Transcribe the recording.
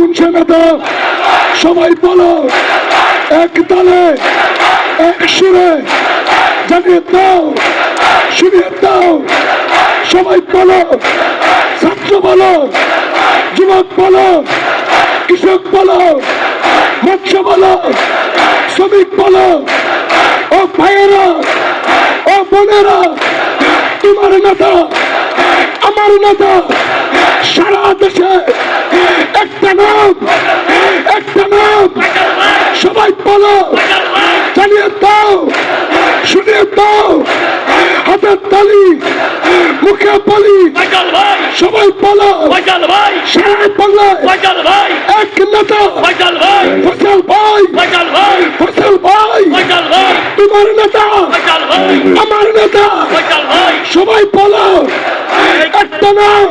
কোন সে নেতা। সবাই বলো এক তালে এক সুরে জানিয়ে দাও, শুনিয়ে দাও। সবাই বলো ছাত্র বলো যুবক বলো কৃষক বলো মৎস্য বলো শ্রমিক বলো ও ভাইয়েরা, ও বোনেরা, তোমার নেতা, আমার নেতা, সারা দেশে একটা নাম একটা নাম সবাই বলো জানিয়ে দাও শুনিয়ে দাও হাতের তালি মুখে বলি সবাই বলো সারা বাংলায় ফয়সাল ভাই এক নেতা ফসল ভাই ফসল ভাই তোমার নেতা আমার নেতা সবাই বলো একটা নাম